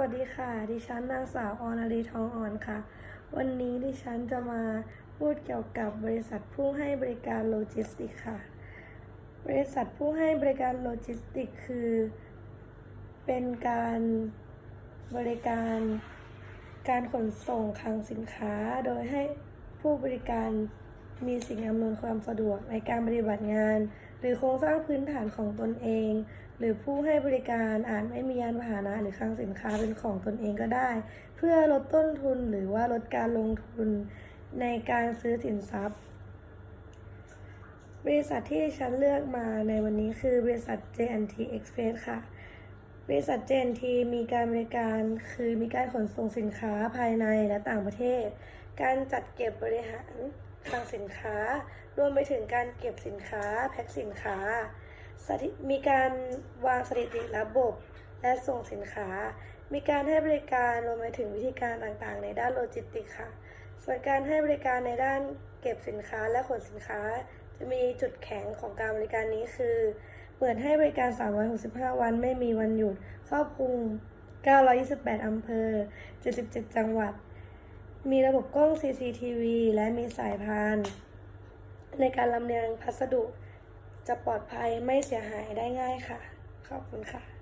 วัสดีค่ะ ดิฉันนางสาวออนารีทองอ่อนค่ะ วันนี้ดิฉันจะมาพูดเกี่ยวกับบริษัทผู้ให้บริการโลจิสติกค่ะ บริษัทผู้ให้บริการโลจิสติกคือ เป็นการบริการการขนส่งคลังสินค้า โดยให้ผู้บริการมีสิ่งอำนวยความสะดวกในการปฏิบัติงาน หรือโครงสร้างพื้นฐานของตนเอง หรือผู้ให้บริการอาจไม่มียานพาหนะหรือคลังสินค้าเป็นของตนเองก็ได้ เพื่อลดต้นทุนหรือว่าลดการลงทุนในการซื้อสินทรัพย์ บริษัทที่ฉันเลือกมาในวันนี้คือบริษัท JNT Express ค่ะ บริษัท JNT มีการบริการคือมีการขนส่งสินค้าภายในและต่างประเทศ การจัดเก็บบริหารคลังสินค้ารวมไปถึงการเก็บสินค้าแพ็คสินค้า มีการวางสถิติระบบ และส่งสินค้า มีการให้บริการรวมไปถึงวิธีการต่างๆ ในด้านโลจิสติกส์ค่ะ ส่วนการให้บริการในด้านเก็บสินค้าและขนสินค้า จะมีจุดแข็งของการบริการนี้คือ เปิดให้บริการ 365 วันไม่มีวันหยุด ครอบคลุม 928 อำเภอ 77 จังหวัด มีระบบกล้อง CCTV และมีสายพาน ในการลำเลียงพัสดุจะปลอดภัยไม่เสียหายได้ง่ายค่ะ ขอบคุณค่ะ